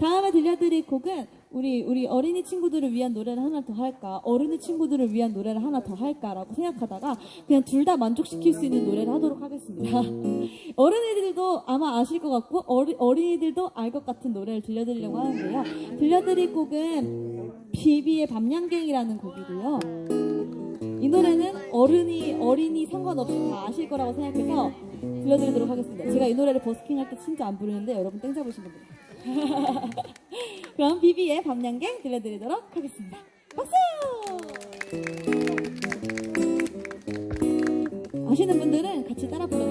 다음에 들려드릴 곡은 우리 우리 어린이 친구들을 위한 노래를 하나 더 할까, 어른의 친구들을 위한 노래를 하나 더 할까라고 생각하다가 그냥 둘 다 만족시킬 수 있는 노래를 하도록 하겠습니다. 어른이들도 아마 아실 것 같고 어리, 어린이들도 알 것 같은 노래를 들려드리려고 하는데요. 들려드릴 곡은 비비의 밤양갱이라는 곡이고요. 이 노래는 어른이 어린이 상관없이 다 아실 거라고 생각해서 들려드리도록 하겠습니다. 제가 이 노래를 버스킹 할 때 진짜 안 부르는데 여러분 땡 잡으시면 됩니다. 그럼 비비의 밤양갱 들려드리도록 하겠습니다. 박수! 아시는 분들은 같이 따라 불러주세요.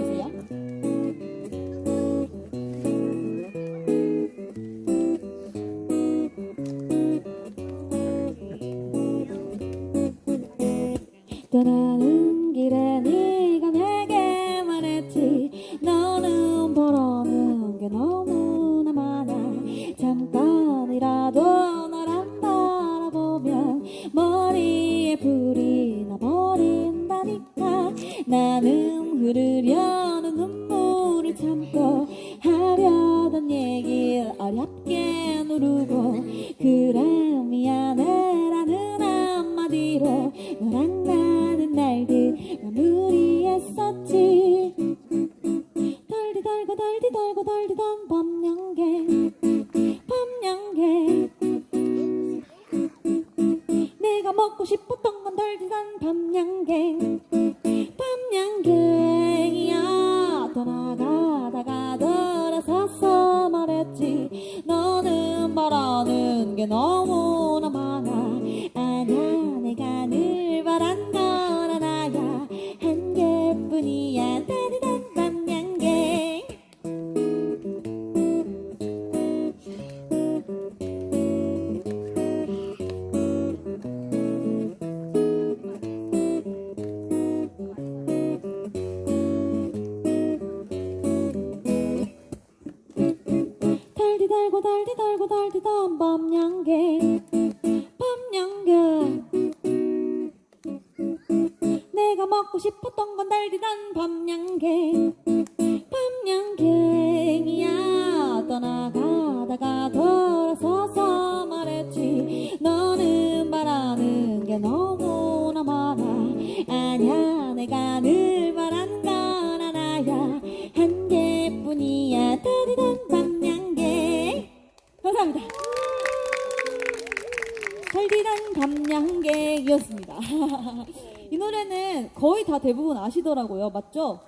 다 대부분 아시더라고요 맞죠?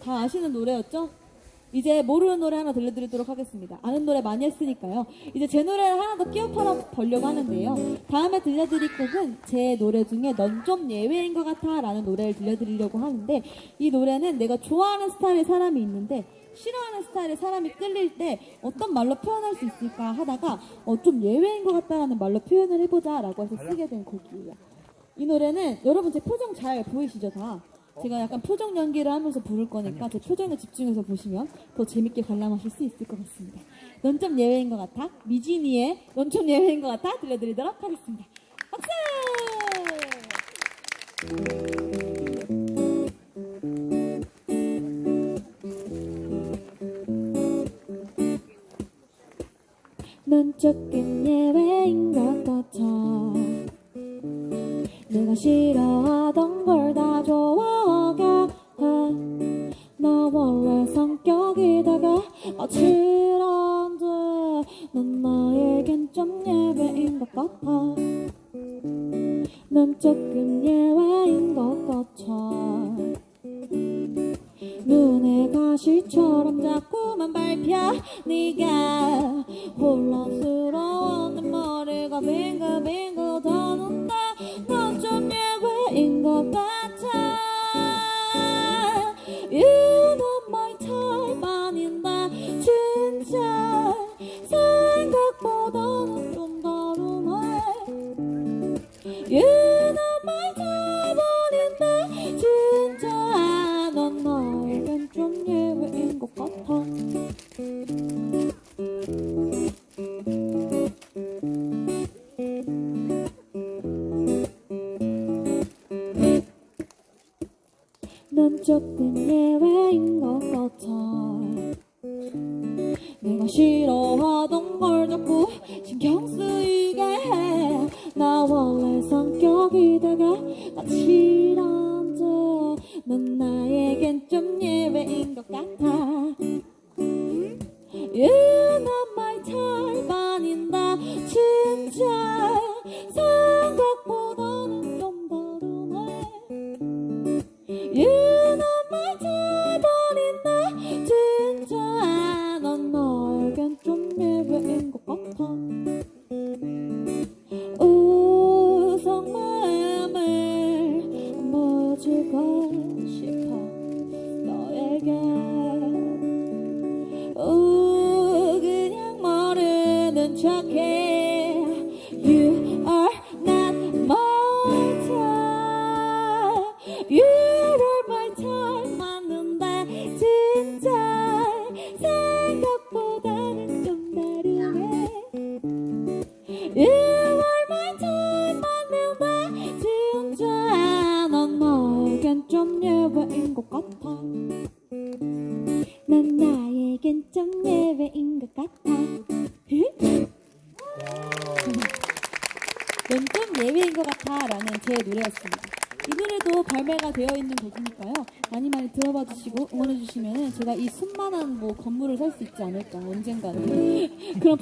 다 아시는 노래였죠? 이제 모르는 노래 하나 들려드리도록 하겠습니다. 아는 노래 많이 했으니까요. 이제 제 노래를 하나 더 끼워 팔아 보려고 하는데요. 다음에 들려드릴 곡은 제 노래 중에 넌 좀 예외인 것 같아 라는 노래를 들려드리려고 하는데 이 노래는 내가 좋아하는 스타일의 사람이 있는데 싫어하는 스타일의 사람이 끌릴 때 어떤 말로 표현할 수 있을까 하다가 어, 좀 예외인 것 같다라는 말로 표현을 해보자 라고 해서 쓰게 된 곡이에요. 이 노래는 여러분 제 표정 잘 보이시죠 다? 제가 약간 표정 연기를 하면서 부를 거니까 제 표정에 집중해서 보시면 더 재밌게 관람하실 수 있을 것 같습니다. 넌좀 예외인 것 같아? 넌좀 예외인 것 같아? 들려드리도록 하겠습니다. 박수! 넌 조금 예외인 것 같아 내가 싫어 넌 나에겐 좀 예외인 것 같아. 넌 조금 예외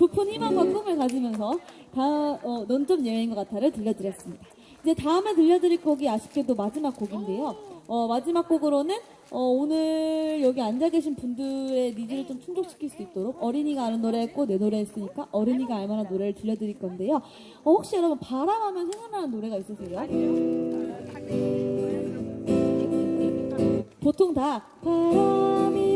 부푼 희망과 꿈을 가지면서 다넌 좀 예외인 것 같아를 들려드렸습니다 이제 다음에 들려드릴 곡이 아쉽게도 마지막 곡인데요 어, 마지막 곡으로는 어, 오늘 여기 앉아 계신 분들의 니즈를 좀 충족시킬 수 있도록 어린이가 아는 노래 했고 내 노래 했으니까 어른이가 알만한 노래를 들려드릴 건데요. 어, 혹시 여러분 바람하면 생각나는 노래가 있으세요? 보통 다 바람이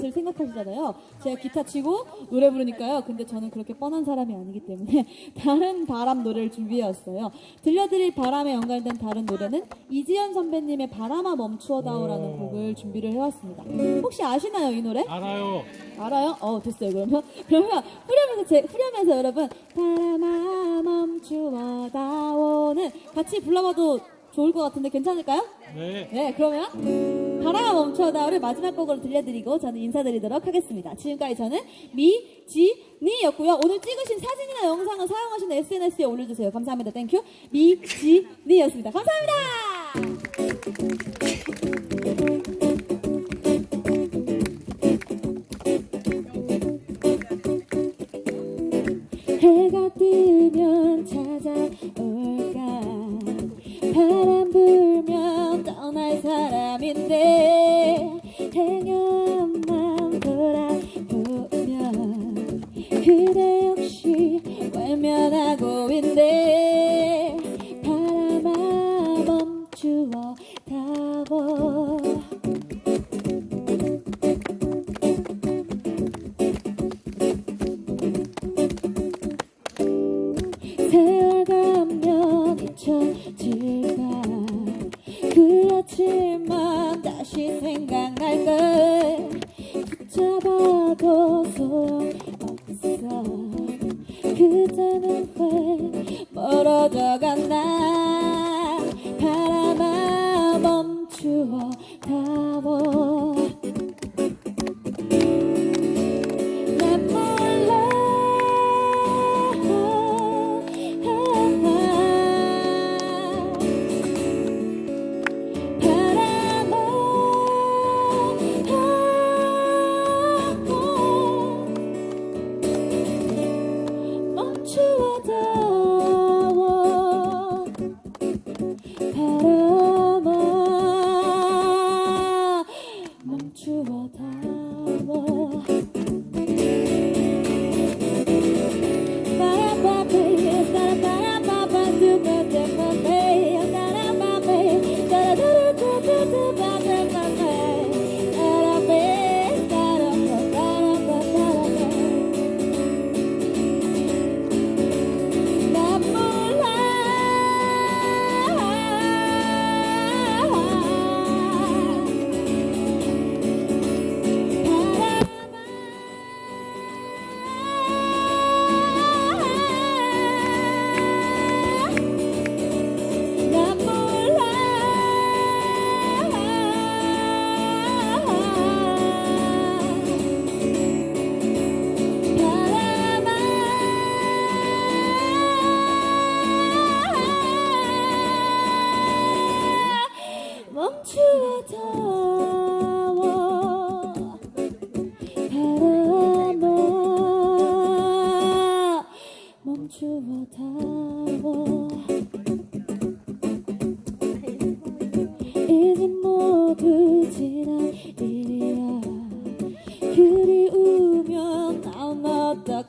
곳을 생각하시잖아요. 제가 기타 치고 노래 부르니까요. 근데 저는 그렇게 뻔한 사람이 아니기 때문에 다른 바람 노래를 준비해왔어요. 들려드릴 바람에 연관된 다른 노래는 이지연 선배님의 바람아 멈추어다오라는 곡을 준비를 해왔습니다. 혹시 아시나요 이 노래? 알아요. 알아요? 어 됐어요 그러면 그러면 후렴에서 제 후렴에서 여러분 바람아 멈추어다오는 같이 불러봐도 좋을 것 같은데 괜찮을까요? 네. 네 그러면 바람아 멈추어다오를 마지막 곡으로 들려드리고 저는 인사드리도록 하겠습니다. 지금까지 저는 미지니였고요. 오늘 찍으신 사진이나 영상을 사용하시는 SNS에 올려주세요. 감사합니다. 땡큐 미지니였습니다. 감사합니다. 해가 뜨면 찾아올까 바람 불면 떠날 사람인데 행여 왜 멀어져 갔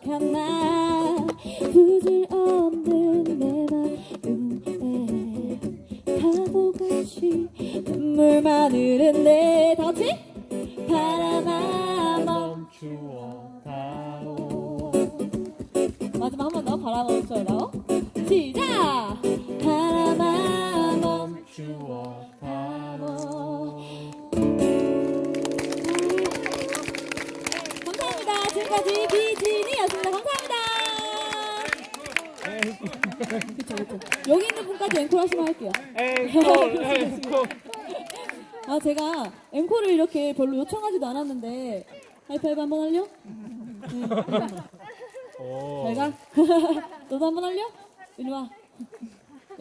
어떡 그쵸. 여기 있는 분까지 앵콜 하시면 할게요. 앵콜 앵콜 아, 제가 앵콜을 이렇게 별로 요청하지도 않았는데, 하이파이브 한번 할려? 응. 오. 잘 가. 너도 한번 할려? 이리 와.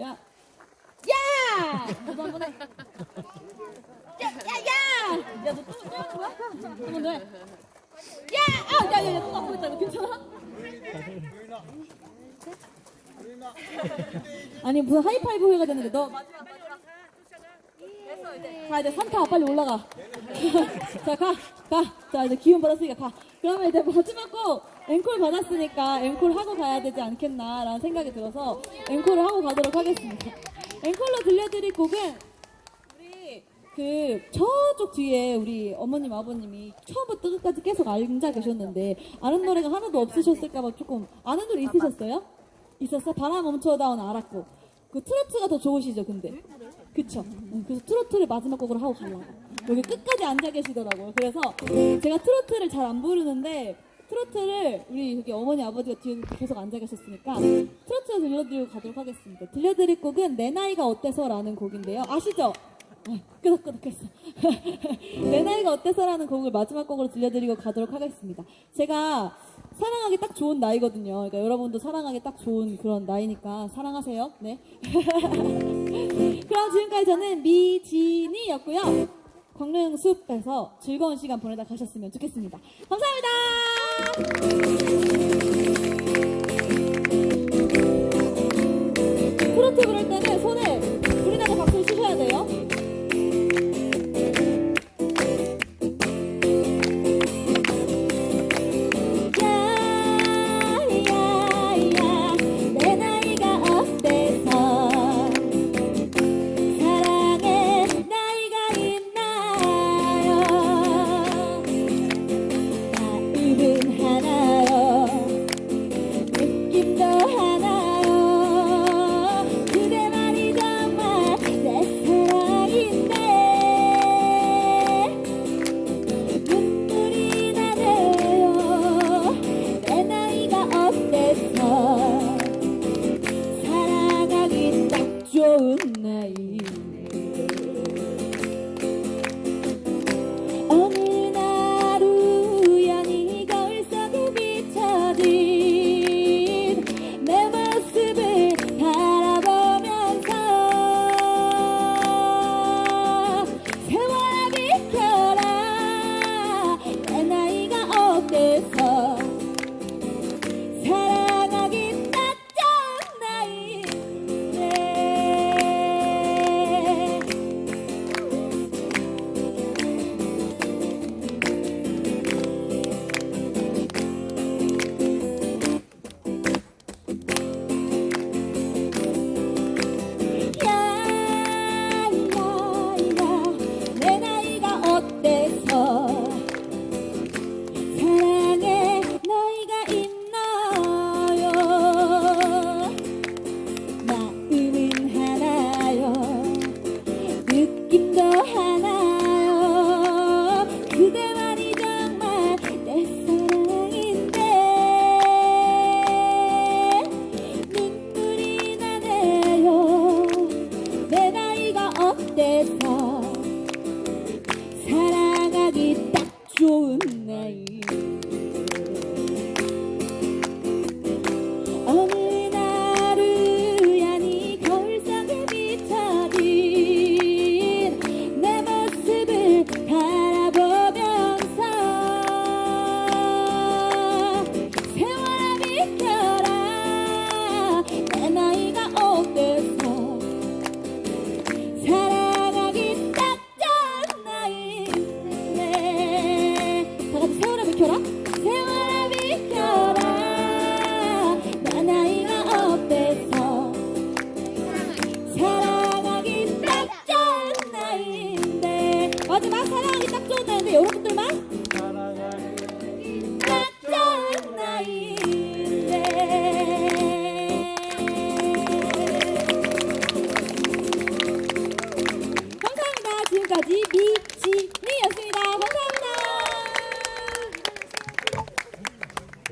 야. 야! 너도 한번 해. 야, 야, 야! 야, 너또 하는 거야? 한번 더 해. 야! 아, 야, 야, 야, 또 나쁘겠다 이거 괜찮아? 아니, 무슨 하이파이브 해가 되는데, 너. 마지막, 마지막. 가, 이제 산타 빨리 올라가. 자, 가, 가. 자, 이제 기운 받았으니까 가. 그러면 이제 마지막 곡 앵콜 받았으니까 앵콜 하고 가야 되지 않겠나라는 생각이 들어서 앵콜을 하고 가도록 하겠습니다. 앵콜로 들려드릴 곡은 우리 그 저쪽 뒤에 우리 어머님 아버님이 처음부터 끝까지 계속 앉아 계셨는데 아는 노래가 하나도 없으셨을까봐 조금 아는 노래 있으셨어요? 있었어? 바람 멈춰다온 알았고 그 트로트가 더 좋으시죠 근데 그쵸 응, 그래서 트로트를 마지막 곡으로 하고 가려고 여기 끝까지 앉아 계시더라고요 그래서 제가 트로트를 잘 안 부르는데 트로트를 우리 여기 어머니 아버지가 뒤에 계속 앉아 계셨으니까 트로트를 들려드리고 가도록 하겠습니다 들려드릴 곡은 내 나이가 어때서 라는 곡인데요 아시죠? 아, 끄덕끄덕했어. 내 나이가 어때서라는 곡을 마지막 곡으로 들려드리고 가도록 하겠습니다. 제가 사랑하기 딱 좋은 나이거든요. 그러니까 여러분도 사랑하기 딱 좋은 그런 나이니까 사랑하세요. 네. 그럼 지금까지 저는 미진이였고요. 광릉숲에서 즐거운 시간 보내다 가셨으면 좋겠습니다. 감사합니다.